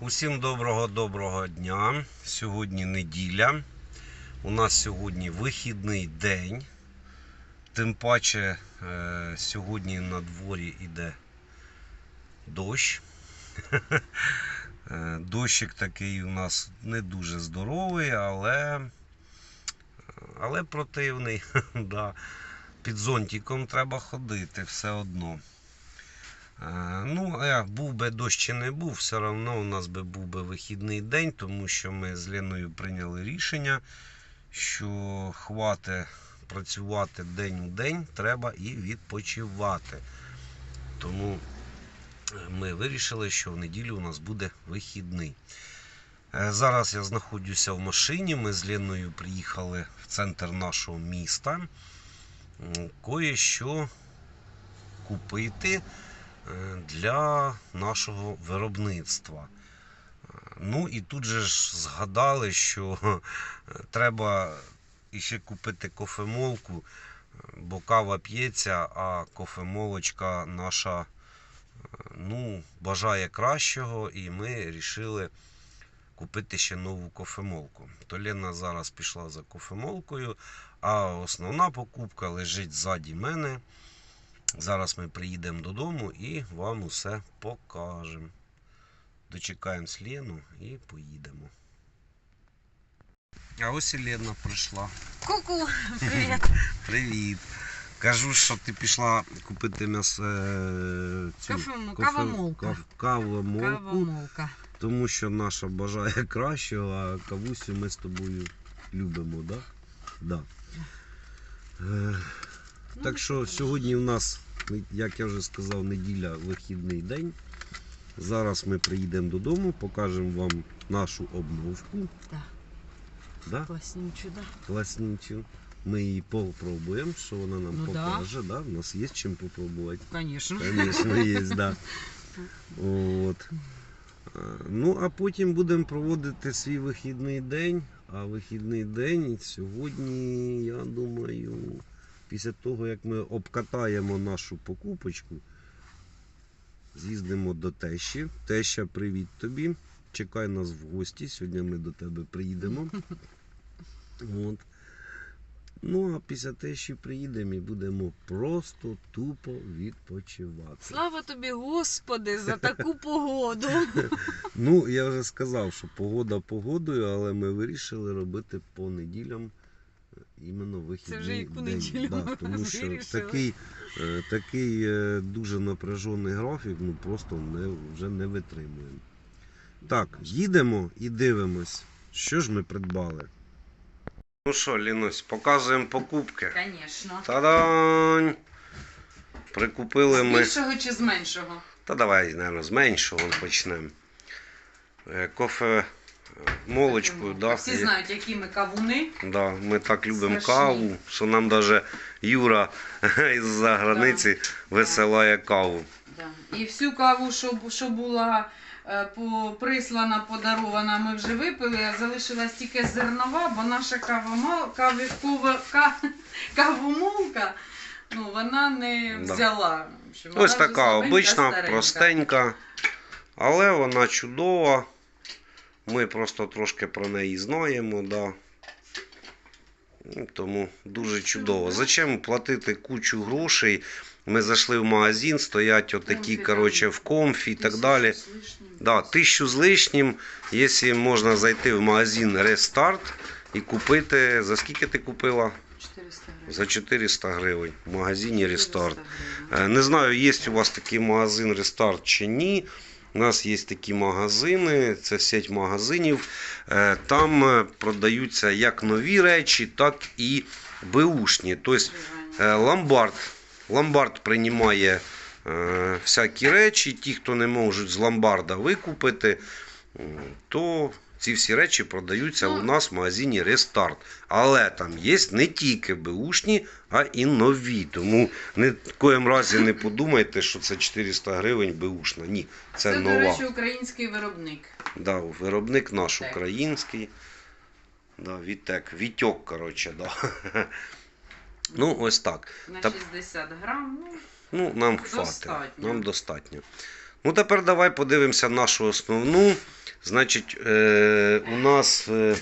Усім доброго-доброго дня. Сьогодні неділя. У нас сьогодні вихідний день. Тим паче е, сьогодні на дворі йде дощ. Е, Дощик такий у нас не дуже здоровий, але, але противний. Під зонтиком треба ходити все одно. Е, Ну, а був би дощ чи не був, все одно у нас би був би вихідний день, тому що ми з Леною прийняли рішення, що хвати працювати день у день, треба і відпочивати. Тому е, ми вирішили, що в неділю у нас буде вихідний. Е, Зараз я знаходжуся в машині. Ми з Леною приїхали в центр нашого міста. Кое-що купити е, для нашого виробництва. Е, Ну і тут же ж згадали, що е, треба іще купити кофемолку, е, бо кава п'ється, а кофемолочка наша е, ну, бажає кращого, і ми вирішили купити ще нову кофемолку. То Лена зараз пішла за кофемолкою, а основна покупка лежить ззаді мене. Зараз ми приїдемо додому і вам усе покажемо. Дочекаємось Лену і поїдемо. А ось і Лена прийшла. Ку-ку, привіт. Привіт. Кажу, що ти пішла купити м'ясо. е, кавомолку. кавомолку, Кавомолка. тому що наша бажає кращого, а кавусю ми з тобою любимо, так? Да? Да. Е, Так що сьогодні у нас, як я вже сказав, неділя вихідний день. Зараз ми приїдемо додому, покажемо вам нашу обновку. Так. Да? Класнючу, да. Класнючу. Ми її попробуємо, що вона нам Ну да. покаже. Да? У нас є чим попробувати. Конечно. Звісно, є, да. От. А, Ну, а потім будемо проводити свій вихідний день. А вихідний день сьогодні, я думаю, після того, як ми обкатаємо нашу покупочку, з'їздимо до тещі. Теща, привіт тобі. Чекай нас в гості. Сьогодні ми до тебе приїдемо. От. Ну, а після тещі приїдемо і будемо просто тупо відпочивати. Слава тобі, Господи, за таку погоду. Ну, я вже сказав, що погода погодою, але ми вирішили робити по неділям іменно вихідний вже як день. неділям Да, тому що вирішили. такий, е, такий е, дуже напряжений графік, ну просто не, вже не витримуємо. Так, їдемо і дивимось, що ж ми придбали. Ну що, Лінусь, показуємо покупки. Звісно. Та-дань! Прикупили З ми. більшого чи з меншого? Та давай, наверное, з меншого почнемо. Е, Кофе молочкою, да, Всі знають, які ми кавуни. да, ми так любимо Страшні. каву, що нам навіть Юра із-за границі висилає каву. Да. І всю каву, що, бу- що була е, по, прислана, подарована, ми вже випили, а залишилась тільки зернова, бо наша кавомо- кавікова- ка- кавомолка ну, вона не Да. взяла. Вона Ось вже така слабенька, обична, старенька. простенька, але вона чудова. Ми просто трошки про неї знаємо, да. Ну, Тому дуже чудово. Зачем платити кучу грошей? Ми зайшли в магазин, стоять отакі, коротше, в комфі і так далі. Да, тисячу з лишнім, якщо можна зайти в магазин Рестарт і купити. За скільки ти купила? 400 гривень. За 400 гривень в магазині Рестарт. 400 гривень. Е, Не знаю, є у вас такий магазин Рестарт чи ні. У нас є такі магазини, це сеть магазинів. Е, Там е, продаються як нові речі, так і беушні. Тобто ломбард. Ломбард приймає всякі речі. Ті, хто не можуть з ломбарда викупити, то ці всі речі продаються Ну. у нас в магазині Рестарт. Але там є не тільки беушні, а і нові. Тому ні в коєму разі не подумайте, що це 400 гривень беушна. Ні, це, Це, нова. до речі, український виробник. Да, виробник наш Так. український. Да, Вітек, Вітьок, коротше, да. Ну, ось так. На Та- 60 грам. Ну, Ну, нам хватить. Достатньо. Нам достатньо. Ну, тепер давай подивимося нашу основну. Значить, е, у нас е,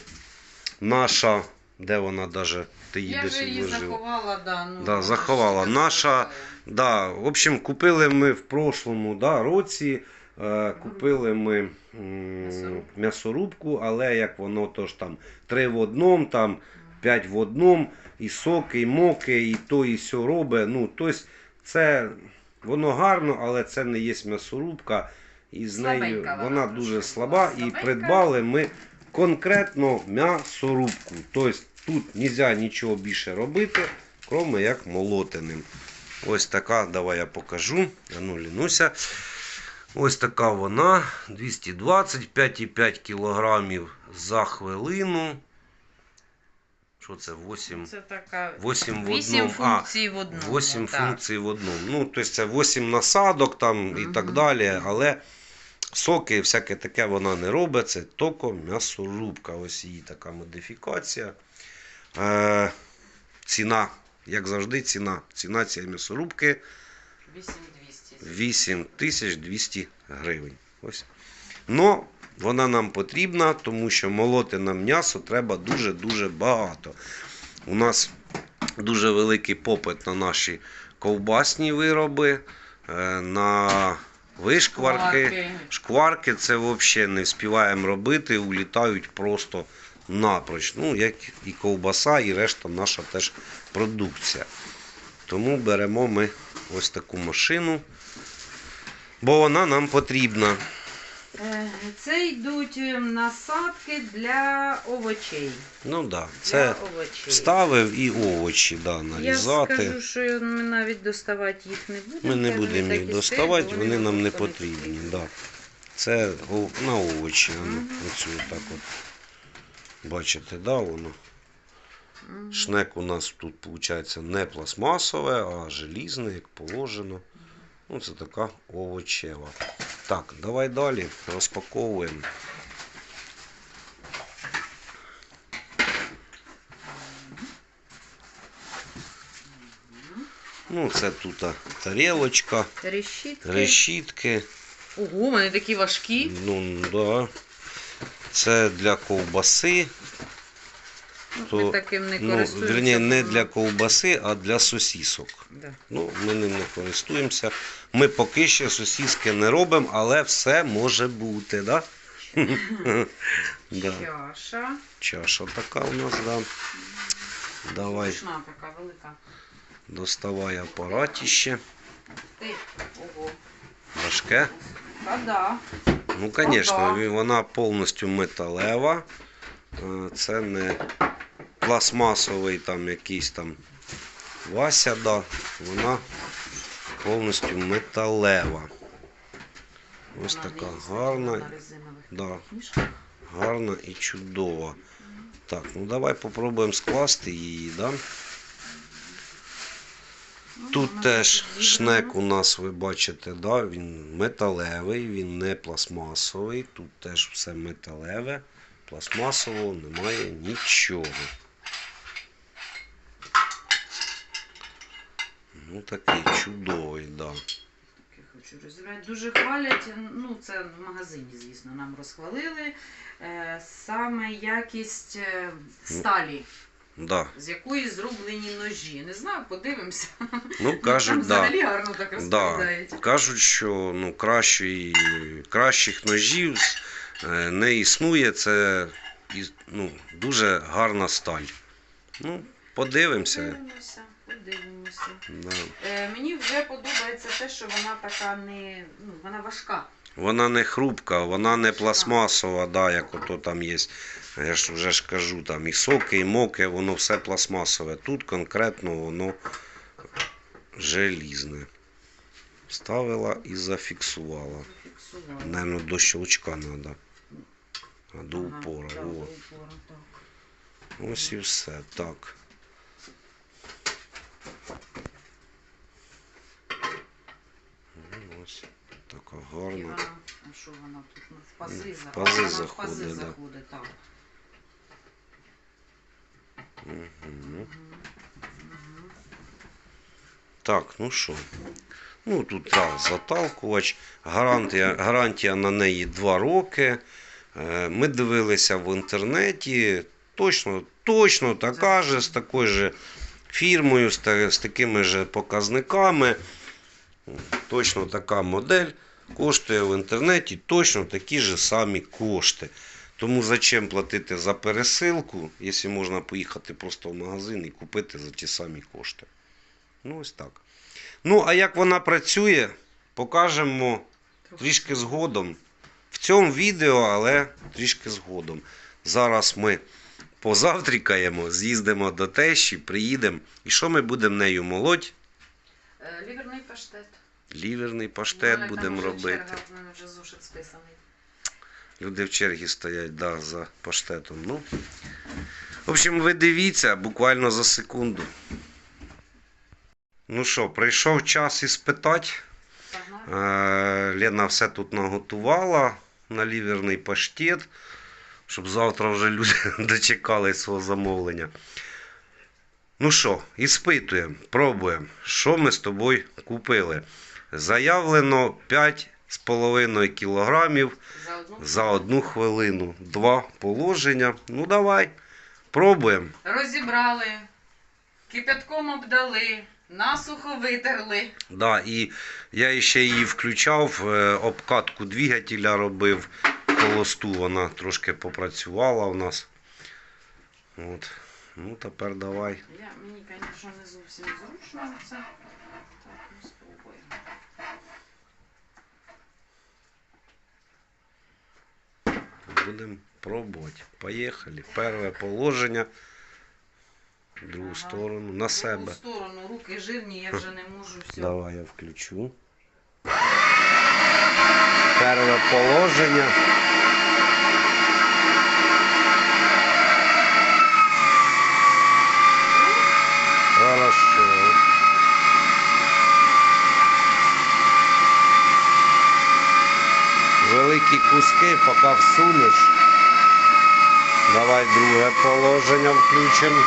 наша, де вона даже, ти її Я десь вже її заховала, да, ну, Да, заховала. що Наша- це? Да, в общем, купили ми в прошлому да, році. Е, купили ми м, М'ясорубку. м'ясорубку, але як воно то ж там три в одному, там п'ять в одному, і соки, і моки, і то, і сьо робить. Ну, тобто це воно гарно, але це не є м'ясорубка. І з нею вона вона дуже слаба. І придбали ми конкретно м'ясорубку. Тобто тут не можна нічого більше робити, крім як молотиним. Ось така, давай я покажу. А ну, лінуся. Ось така вона. 220, 5,5 кілограмів за хвилину. Що це? 8, Це така 8 в вісім одному. А, функцій в одному. 8 так. функцій в одному. Ну, тобто це 8 насадок там і так далі. Але соки, і всяке таке вона не робить. Це тільки м'ясорубка. Ось її така модифікація. Е, ціна, як завжди, ціна. Ціна цієї м'ясорубки 8200. 8200 гривень. Ось. Но вона нам потрібна, тому що молоти нам м'ясо треба дуже-дуже багато. У нас дуже великий попит на наші ковбасні вироби, е, на вишкварки. шкварки, Шкварки це взагалі не співаємо робити, улітають просто напроч. Ну, як і ковбаса, і решта наша теж продукція. Тому беремо ми ось таку машину, бо вона нам потрібна. Е, Це йдуть е, насадки для овочей. Ну так, да, це овочей. ставив і овочі да, Я нарізати. скажу, що ми навіть доставати їх не будемо. Ми не будемо їх доставати, стоять, вони нам не потрібні. Да. Це на овочі. ну, Оцю так от. Бачите, да, воно. Шнек у нас тут виходить не пластмасове, а желізне, як положено. Ну, це така овочева. Так, давай далі розпаковуємо. Ну, це тут тарілочка, Решітки. решітки. Ого, вони такі важкі. Ну, да. Це для ковбаси. Ну, То, ми таким не Ну, верні, не для ковбаси, а для сосісок. Да. Ну, ми ним не користуємося. Ми поки що сосіски не робимо, але все може бути, да? да. Чаша. Чаша така у нас, да. Давай, Смачна така велика. доставай апаратіще. Ти. Ого. Важке. Та да. Ну, звісно, вона повністю металева. Е, Це не пластмасовий там якийсь там Вася, да. вона повністю металева. Ось така гарна, да, гарна і чудова. Так, ну давай попробуємо скласти її. Да? Ну, Тут теж шнек у нас, ви бачите, да? він металевий, він не пластмасовий. Тут теж все металеве. Пластмасового немає нічого. Ну такий чудовий, да. Я хочу розібрати. Дуже хвалять, ну це в магазині, звісно, нам розхвалили. Е, саме якість е, сталі, Да. з якої зроблені ножі. Не знаю, подивимося. Ну Там кажуть, да. взагалі гарно так Да. Кажуть, що ну, кращої, кращих ножів не існує. Це ну, дуже гарна сталь. Ну, подивимося. Подивимося, подивимося. Да. Е, мені вже подобається те, що вона така не. Ну, вона важка. Вона не хрупка, вона не пластмасова, да, як ото там є. Я ж вже ж кажу, там і соки, і моки, воно все пластмасове. Тут конкретно воно желізне. Ставила і зафіксувала. Наверно, до щелчка треба. А до Ага, упора. да, О. до упора, так. Ось і все. Так. Ну, Ось така І гарна. вона, а що вона тут? Ну, в пази, в заходить. пази Вона в пази да. заходить, так. Мгм. Так, ну що, Ну, тут так, заталкувач, гарантія, гарантія на неї 2 роки. Е, Ми дивилися в інтернеті, точно, точно така же, з такою же фірмою, з, з такими же показниками. Точно така модель коштує в інтернеті точно такі ж самі кошти. Тому зачем платити за пересилку, якщо можна поїхати просто в магазин і купити за ті самі кошти. Ну, ось так. Ну, а як вона працює, покажемо трішки згодом. Цьому відео, але трішки згодом. Зараз ми позавтрікаємо, з'їздимо до тещі, приїдемо. І що ми будемо нею молоть? Е, Ліверний паштет. Ліверний паштет там будемо робити. черга, в мене вже зошит списаний. Люди в чергі стоять да, за паштетом. Ну. В общем, ви дивіться буквально за секунду. Ну що, прийшов час іспитати. Погнали. Е, Лена все тут наготувала на ліверний паштет, щоб завтра вже люди дочекали свого замовлення. Ну що, іспитуємо, пробуємо, що ми з тобою купили. Заявлено 5,5 кілограмів За одну. за одну хвилину. Два положення. Ну давай, пробуємо. Розібрали, кипятком обдали, насухо витерли. Да, і я ще її включав, е, обкатку двигателя робив, холосту вона трошки попрацювала у нас. От. Ну тепер давай. Я, мені, звісно, не зовсім зручно це. Так, ну спробуємо. Будемо пробувати. Поїхали. Перше положення. В другу Ага. сторону. На В себе. другу сторону, руки жирні, я вже не можу все. Давай я включу. Перше положення. Хорошо. Великі куски, поки всунеш. Давай друге положення включимо.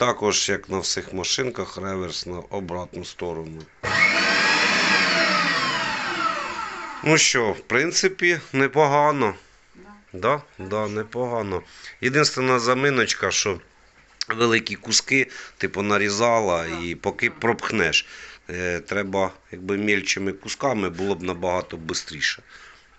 Також, як на всіх машинках, реверс на обратну сторону. Ну що, в принципі, непогано. Да. Да, да, непогано. Єдинственна заминочка, що великі куски ти понарізала Да, і поки пропхнеш. Е, треба якби мільчими кусками було б набагато швидше.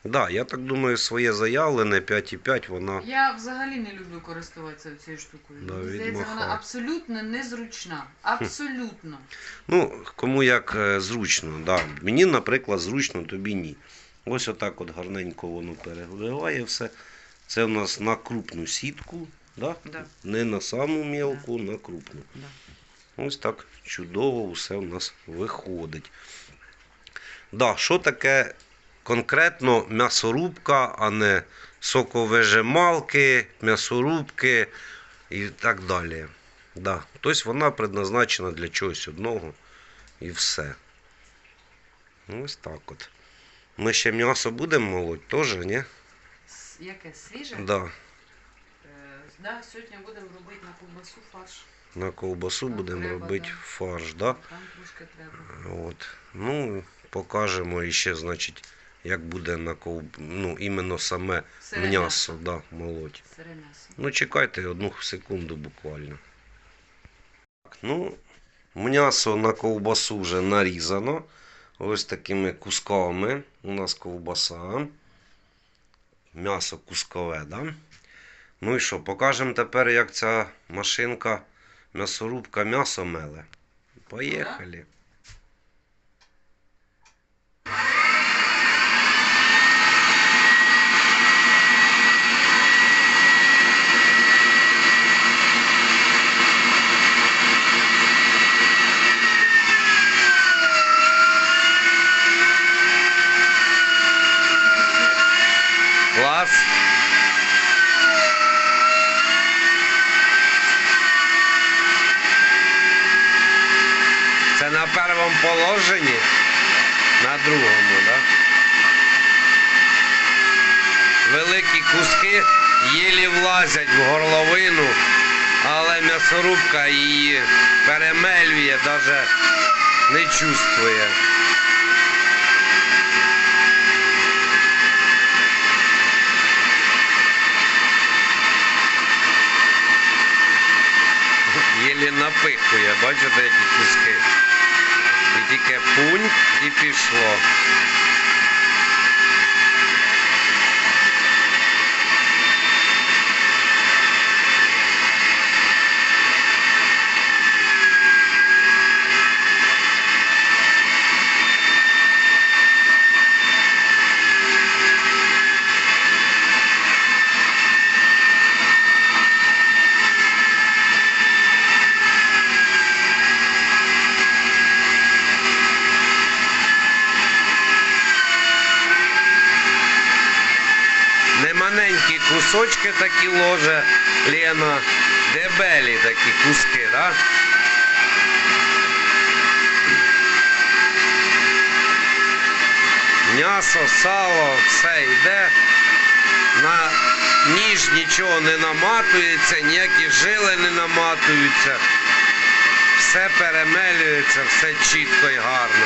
Да, я так думаю, своє заявлене 5,5 вона. Я взагалі не люблю користуватися цією штукою. Да, Мені здається, вона абсолютно незручна. Абсолютно. Ну, кому як е, зручно. Да. Мені, наприклад, зручно, тобі ні. Ось отак от гарненько воно перегріває все. Це в нас на крупну сітку, да? Да. не на саму мілку, на крупну. Да. Ось так чудово все у нас виходить. Да, що таке конкретно м'ясорубка, а не соковижималки, м'ясорубки і так далі. Да. Тобто вона предназначена для чогось одного і все. Ось так от. Ми ще м'ясо будемо молоть теж, ні? Яке свіже? Да. Е, да, сьогодні будемо робити на ковбасу фарш. На ковбасу Так, будемо треба, робити да. фарш, да? Там трошки треба. От. Ну, покажемо іще, значить, як буде на ков... ну, іменно саме м'ясо, да, молоть. Ну, чекайте одну секунду буквально. Так, ну, м'ясо на ковбасу вже нарізано. Ось такими кусками. У нас ковбаса. М'ясо кускове, да? Ну і що, покажемо тепер, як ця машинка, м'ясорубка м'ясо меле. Поїхали. Клас. Це на першому положенні, на другому, так? Да? Великі куски єлі влазять в горловину, але м'ясорубка її перемелює, навіть не чувствує. Єлі напихує, бачите, які куски. І тільки пунь і пішло. Не кусочки такі ложе Лена, дебелі такі куски, да? М'ясо, сало, все йде. На ніж нічого не наматується, ніякі жили не наматуються. Все перемелюється, все чітко і гарно.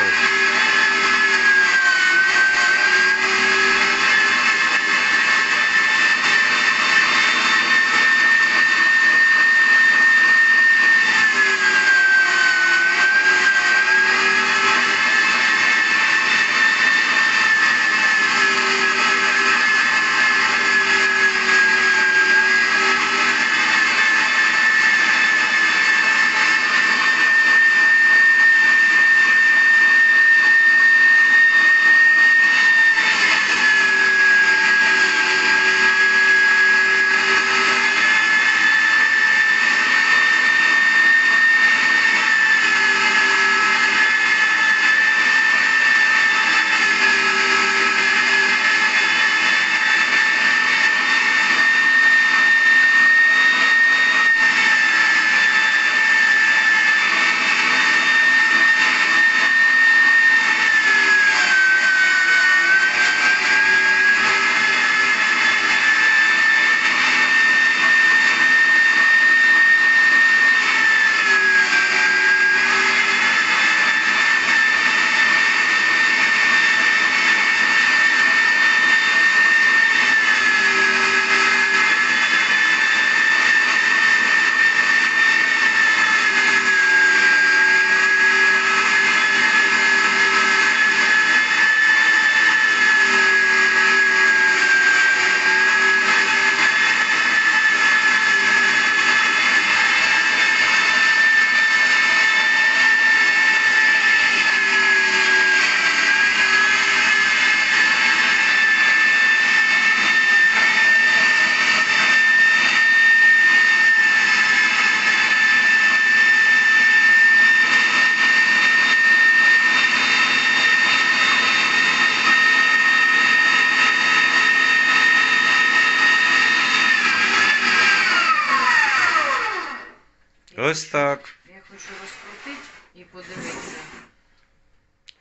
Ось так. Я хочу розкрутити і подивитися,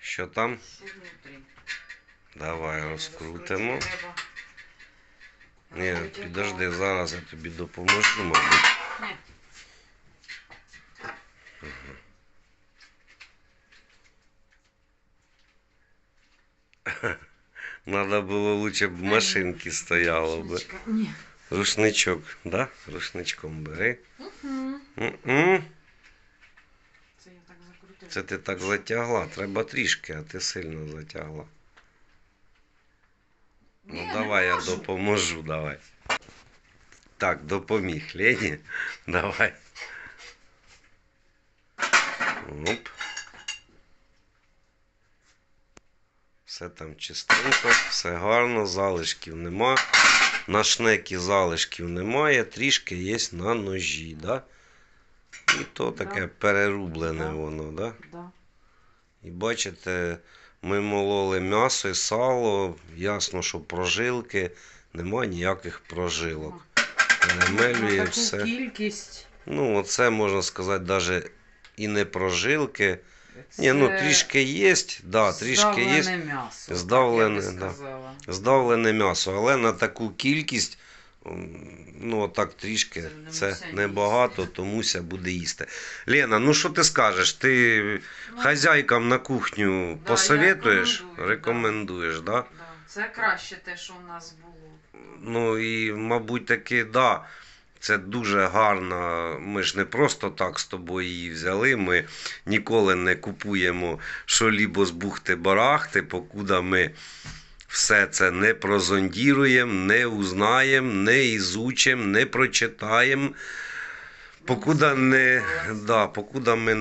Що там? що внутрі. Давай розкрутимо. Ні, підожди, зараз я тобі допоможу, мабуть. Ні. Надо було лучше б машинки стояло би. Ні. Рушничок, да? Рушничком бери. Мгм. М-м. Це я так закрутила. Це ти так затягла. Треба трішки, а ти сильно затягла. Ну давай я можу. допоможу, давай. Так, допоміг Лені. Давай. Оп. Все там чистенько, все гарно, залишків нема. На шнекі залишків немає, трішки є на ножі, да? І то таке Да. перерублене Да. воно, да? Да. І бачите, ми мололи м'ясо і сало, ясно, що прожилки, нема ніяких прожилок. Перемелює все. кількість. Ну, оце можна сказати, навіть і не прожилки. Ні, ну трішки є, да, трішки є. здавлене м'ясо. Здавлене, так я би да. Здавлене м'ясо, але на таку кількість, ну так трішки, Це небагато, їсти. то муся буде їсти. Лена, ну що ти скажеш? Ти Ну, хазяйкам на кухню Да, посоветуєш? рекомендую, Рекомендуєш, да? да. Це краще те, що в нас було. Ну і, мабуть, таки, да. Це дуже гарно. Ми ж не просто так з тобою її взяли. Ми ніколи не купуємо що-лібо з бухти-барахти, покуда ми все це не прозондіруємо, не узнаємо, не ізучимо, не прочитаємо. Покуда не, да, покуда ми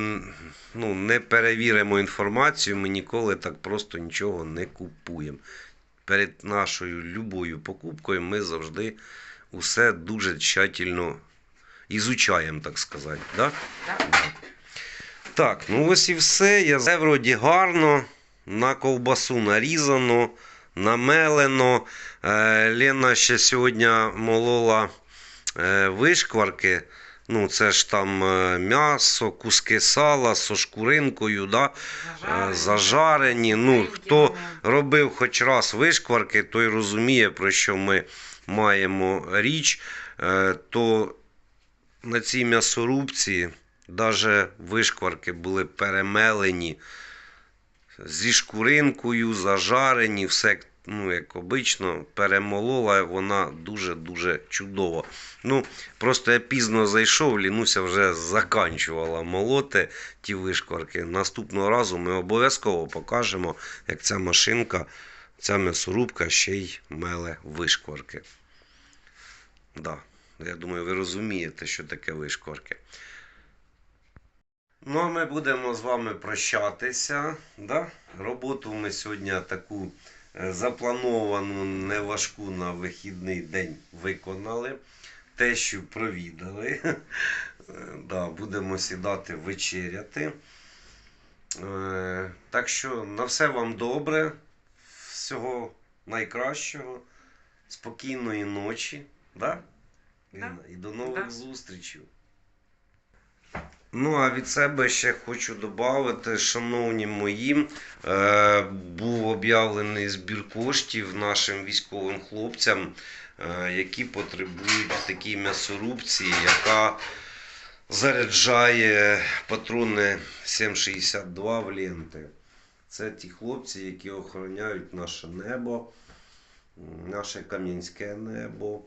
ну, не перевіримо інформацію, ми ніколи так просто нічого не купуємо. Перед нашою любою покупкою ми завжди усе дуже тщательно ізучаємо, так сказати. Да? Так? Да. Так, ну ось і все. Я все вроді гарно. На ковбасу нарізано, намелено. Е, Лена ще сьогодні молола е, вишкварки. Ну, це ж там е, м'ясо, куски сала з шкуринкою, да? е, зажарені. Ну, хто робив хоч раз вишкварки, той розуміє, про що ми маємо річ, Е, то на цій м'ясорубці навіть вишкварки були перемелені зі шкуринкою, зажарені, все ну, як обично, перемолола вона дуже-дуже чудово. Ну, просто я пізно зайшов, Лінуся вже заканчувала молоти ті вишкварки. Наступного разу ми обов'язково покажемо, як ця машинка, ця м'ясорубка ще й меле вишкварки. Да. Я думаю, ви розумієте, що таке вишкварки. Ну, а ми будемо з вами прощатися. Да? Роботу ми сьогодні таку е, заплановану, неважку на вихідний день виконали. Те, що провідали. Е, Да, будемо сідати вечеряти. Е, Так що на все вам добре. Всього найкращого. Спокійної ночі. Да? Да. І до нових Да. зустрічей. Ну, а від себе ще хочу додати, шановні мої, е, був об'явлений збір коштів нашим військовим хлопцям, е, які потребують в такій м'ясорубці, яка заряджає патрони 7,62 в ленти. Це ті хлопці, які охороняють наше небо, наше кам'янське небо.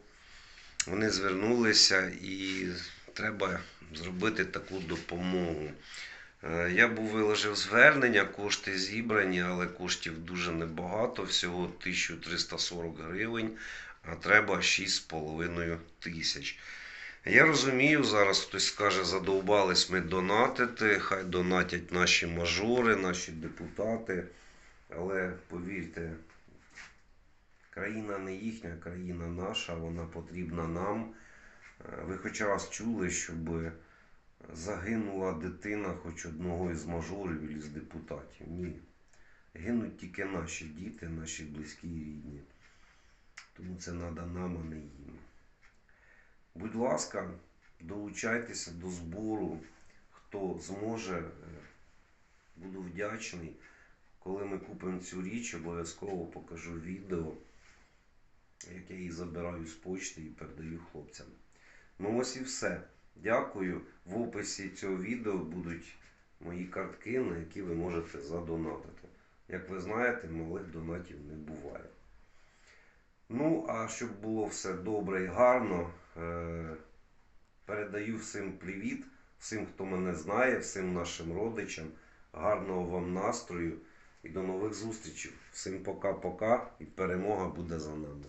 Вони звернулися і треба зробити таку допомогу. Е, Я був виложив звернення, кошти зібрані, але коштів дуже небагато, всього 1340 гривень, а треба 6,5 тисяч. Я розумію, зараз хтось скаже, задовбались ми донатити, хай донатять наші мажори, наші депутати. Але повірте, країна не їхня, країна наша, вона потрібна нам. Е, Ви хоч раз чули, щоб загинула дитина хоч одного із мажорів і з депутатів? Ні. Гинуть тільки наші діти, наші близькі і рідні. Тому це треба нам, а не їм. Будь ласка, долучайтеся до збору хто зможе, е, буду вдячний. Коли ми купимо цю річ, обов'язково покажу відео, як я її забираю з почти і передаю хлопцям. Ну ось і все. Дякую. В описі цього відео будуть мої картки, на які ви можете задонатити. Як ви знаєте, малих донатів не буває. Ну, а щоб було все добре і гарно, е- передаю всім привіт, всім, хто мене знає, всім нашим родичам. Гарного вам настрою і до нових зустрічей. Всім пока-пока і перемога буде за нами.